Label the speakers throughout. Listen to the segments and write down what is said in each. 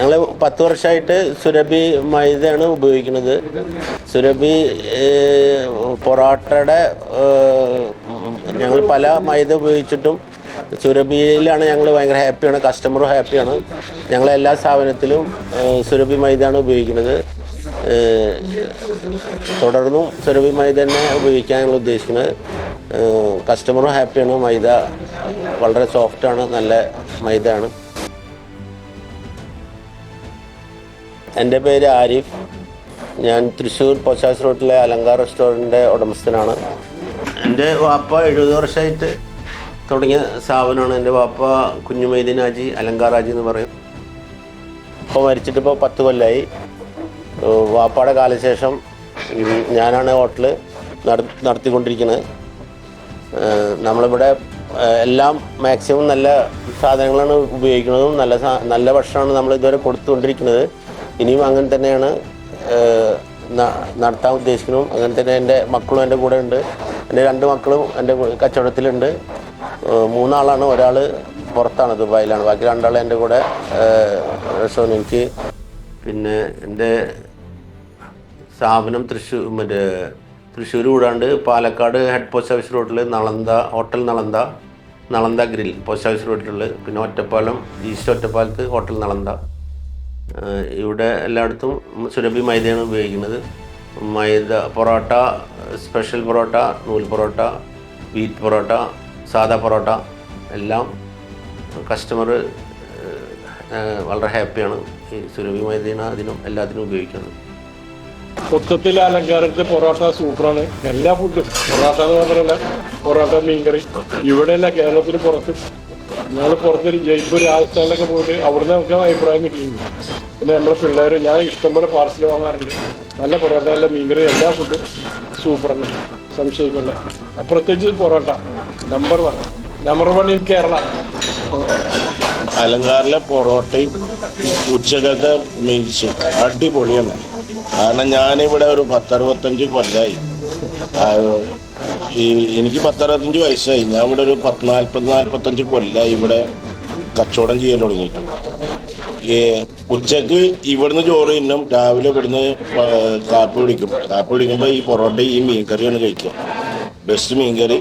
Speaker 1: ഞങ്ങൾ പത്ത് വർഷമായിട്ട് സുരഭി മൈദയാണ് ഉപയോഗിക്കുന്നത്. സുരഭി പൊറോട്ടയുടെ ഞങ്ങൾ പല മൈദ ഉപയോഗിച്ചിട്ടും സുരഭിയിലാണ് ഞങ്ങൾ ഭയങ്കര ഹാപ്പിയാണ് കസ്റ്റമറും ഹാപ്പിയാണ്. ഞങ്ങൾ എല്ലാ സ്ഥാപനത്തിലും സുരഭി മൈദയാണ് ഉപയോഗിക്കുന്നത്. തുടർന്നും സുരഭി മൈദ തന്നെ ഉപയോഗിക്കാൻ ഞങ്ങൾ ഉദ്ദേശിക്കുന്നത്. കസ്റ്റമറും ഹാപ്പിയാണ് മൈദ വളരെ സോഫ്റ്റാണ് നല്ല മൈദയാണ്. എന്റെ പേര് ആരിഫ്. ഞാൻ തൃശ്ശൂർ പൊച്ചാസ് റോഡിലെ അലങ്കാർ റെസ്റ്റോറന്റിന്റെ ഉടമസ്ഥനാണ്. എന്റെ വാപ്പ എഴുപത് വർഷമായിട്ട് തുടങ്ങിയ സ്ഥാപനമാണ്. എന്റെ വാപ്പ കുഞ്ഞുമൈദീൻ ആജി അലങ്കാർ ആജി എന്ന് പറയും. ഇപ്പോൾ മരിച്ചിട്ട് ഇപ്പോൾ പത്ത് കൊല്ലമായി വാപ്പയുടെ കാലശേഷം ഞാനാണ് ഹോട്ടൽ നടത്തിക്കൊണ്ടിരിക്കുന്നത് നമ്മളിവിടെ എല്ലാം മാക്സിമം നല്ല സാധനങ്ങളാണ് ഉപയോഗിക്കുന്നതും നല്ല നല്ല ഭക്ഷണമാണ് നമ്മൾ ഇതുവരെ കൊടുത്തുകൊണ്ടിരിക്കുന്നത്. ഇനിയും അങ്ങനെ തന്നെയാണ് നടത്താൻ ഉദ്ദേശിക്കുന്നു. അങ്ങനെ തന്നെ എന്റെ മക്കളും എന്റെ കൂടെ ഉണ്ട്. എന്റെ രണ്ട് മക്കളും എന്റെ കച്ചവടത്തിലുണ്ട്. മൂന്നാളാണ്. ഒരാൾ പുറത്താണ് ദുബായിലാണ്. ബാക്കി രണ്ടാൾ എന്റെ കൂടെ റെസ്റ്റോറന്റ് എനിക്ക് പിന്നെ എന്റെ സ്ഥാപനം തൃശ്ശൂർ മറ്റേ തൃശ്ശൂർ കൂടാണ്ട് പാലക്കാട് ഹെഡ് പോസ്റ്റ് ഓഫീസ് റോഡിൽ Nalanda hotel Nalanda Nalanda grill post office റോഡിലുള്ളത്. പിന്നെ ഒറ്റപ്പാലം ഈസ്റ്റ് ഒറ്റപ്പാലത്ത് ഹോട്ടൽ നളന്ത ഇവിടെ എല്ലായിടത്തും സുരഭി മൈദയാണ് ഉപയോഗിക്കുന്നത്. മൈദ പൊറോട്ട സ്പെഷ്യൽ പൊറോട്ട നൂൽ പൊറോട്ട വീറ്റ് പൊറോട്ട സാദാ പൊറോട്ട എല്ലാം കസ്റ്റമർ വളരെ ഹാപ്പിയാണ് ഈ സുരഭി മൈദയാണ് അതിനും എല്ലാത്തിനും ഉപയോഗിക്കുന്നത്.
Speaker 2: മൊത്തത്തിൽ അലങ്കാരത്തിൽ പൊറോട്ട സൂപ്പറാണ്. എല്ലാ ഫുഡും പൊറോട്ട എന്ന് മാത്രമല്ല പൊറോട്ട മീൻകറി. ഇവിടെയല്ല കേരളത്തിന് പുറത്ത് ഞങ്ങൾ പുറത്തൊരു ജയ്പൂർ രാജസ്ഥാനിലൊക്കെ പോയിട്ട് അവിടുന്ന് നമുക്ക് അഭിപ്രായം കിട്ടിയിരുന്നു പിന്നെ നമ്മുടെ പിള്ളേർ ഞാൻ ഇഷ്ടംപോലെ പാർസൽ വാങ്ങാറുണ്ട്. നല്ല പൊറോട്ട നല്ല മീൻകറി എല്ലാ ഫുഡും സൂപ്പറാണ് സംശയിക്കില്ല പ്രത്യേകിച്ച് parotta number one number one in Kerala
Speaker 3: അലങ്കാറിലെ പൊറോട്ടയും ഉച്ചകത്തെ മീൽസും അടിപൊളിയാണ്. കാരണം ഞാനിവിടെ ഒരു പത്തറുപത്തഞ്ച് കൊല്ലായി. ഈ എനിക്ക് പത്തറുപത്തഞ്ച് വയസ്സായി. ഞാൻ ഇവിടെ ഒരു പത്ത് നാൽപ്പത് നാൽപ്പത്തഞ്ച് കൊല്ലായി ഇവിടെ കച്ചവടം ചെയ്യാൻ തുടങ്ങിയിട്ട് ഈ ഉച്ചയ്ക്ക് ഇവിടുന്ന് ചോറ് തിന്നും രാവിലെ ഇവിടുന്ന് കാപ്പി പിടിക്കും കാപ്പി പിടിക്കുമ്പോൾ ഈ പൊറോട്ട ഈ മീൻകറിയാണ് കഴിക്കുക. ബെസ്റ്റ് മീൻകറി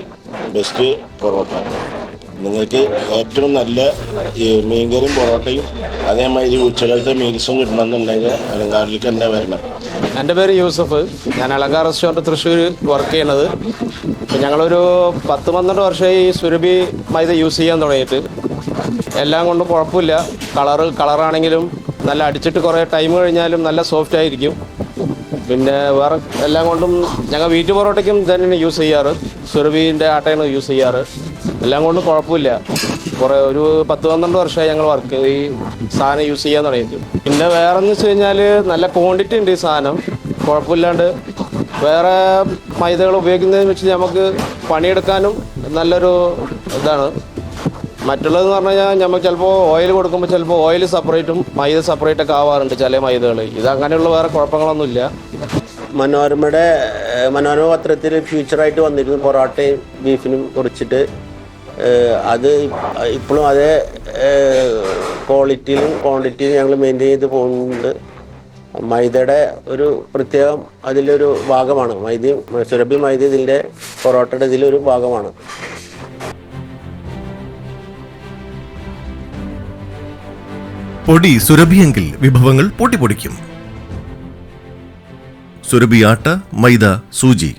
Speaker 3: ബെസ്റ്റ് പൊറോട്ട. നിങ്ങൾക്ക് ഏറ്റവും നല്ല മീൻകറിയും പൊറോട്ടയും അതേമാതിരി ഉച്ചകാലത്തെ മീൽസും കിട്ടണമെന്നുണ്ടെങ്കിൽ അലങ്കാരിലേക്ക് തന്നെ വരണം?
Speaker 4: എന്റെ പേര് യൂസഫ്. ഞാൻ അലങ്കാർ റെസ്റ്റോറന്റ് തൃശ്ശൂർ വർക്ക് ചെയ്യണത് ഇപ്പം ഞങ്ങളൊരു പത്ത് പന്ത്രണ്ട് വർഷമായി സുരഭി മൈദ യൂസ് ചെയ്യാൻ തുടങ്ങിയിട്ട്. എല്ലാം കൊണ്ടും കുഴപ്പമില്ല. കളറ് കളറാണെങ്കിലും നല്ല അടിച്ചിട്ട് കുറേ ടൈം കഴിഞ്ഞാലും നല്ല സോഫ്റ്റ് ആയിരിക്കും. പിന്നെ വേറെ എല്ലാം കൊണ്ടും ഞങ്ങൾ വീറ്റ് പൊറോട്ടയ്ക്കും തന്നെ യൂസ് ചെയ്യാറ്. സുരഭീന്റെ ആട്ടയാണ് യൂസ് ചെയ്യാറ്. എല്ലാം കൊണ്ടും കുഴപ്പമില്ല. കുറേ ഒരു പത്ത് പന്ത്രണ്ട് വർഷമായി ഞങ്ങൾ വർക്ക് ഈ സാധനം യൂസ് ചെയ്യാൻ തുടങ്ങിയത് പിന്നെ വേറെ എന്ന് വെച്ച് കഴിഞ്ഞാൽ നല്ല ക്വാണ്ടിറ്റി ഉണ്ട് ഈ സാധനം. കുഴപ്പമില്ലാണ്ട് വേറെ മൈദകൾ ഉപയോഗിക്കുന്നതെന്ന് വെച്ച് നമുക്ക് പണിയെടുക്കാനും നല്ലൊരു ഇതാണ്. മറ്റുള്ളതെന്ന് പറഞ്ഞു കഴിഞ്ഞാൽ നമുക്ക് ചിലപ്പോൾ ഓയിൽ കൊടുക്കുമ്പോൾ ചിലപ്പോൾ ഓയിൽ സെപ്പറേറ്റും മൈദ സെപ്പറേറ്റ് ഒക്കെ ആവാറുണ്ട് ചില മൈദകൾ ഇത് അങ്ങനെയുള്ള വേറെ കുഴപ്പങ്ങളൊന്നുമില്ല.
Speaker 1: മനോരമയുടെ മനോരമ പത്രത്തിൽ ഫ്യൂച്ചറായിട്ട് വന്നിരുന്നു പൊറോട്ടയും ബീഫിനും കുറിച്ചിട്ട്. അത് ഇപ്പോഴും അതേ ക്വാളിറ്റിയിലും ക്വാണ്ടിറ്റിയിലും ഞങ്ങൾ മെയിന്റെയിൻ ചെയ്ത് പോകുന്നുണ്ട്. മൈദയുടെ ഒരു പ്രത്യേകം അതിലൊരു ഭാഗമാണ്. മൈദയും സുരഭി മൈദ ഇതിന്റെ പൊറോട്ടയുടെ ഇതിലൊരു ഭാഗമാണ്.
Speaker 5: പൊടി സുരഭിയെങ്കിൽ വിഭവങ്ങൾ പൊട്ടിപ്പൊടിക്കും ആട്ട മൈദ സൂചി.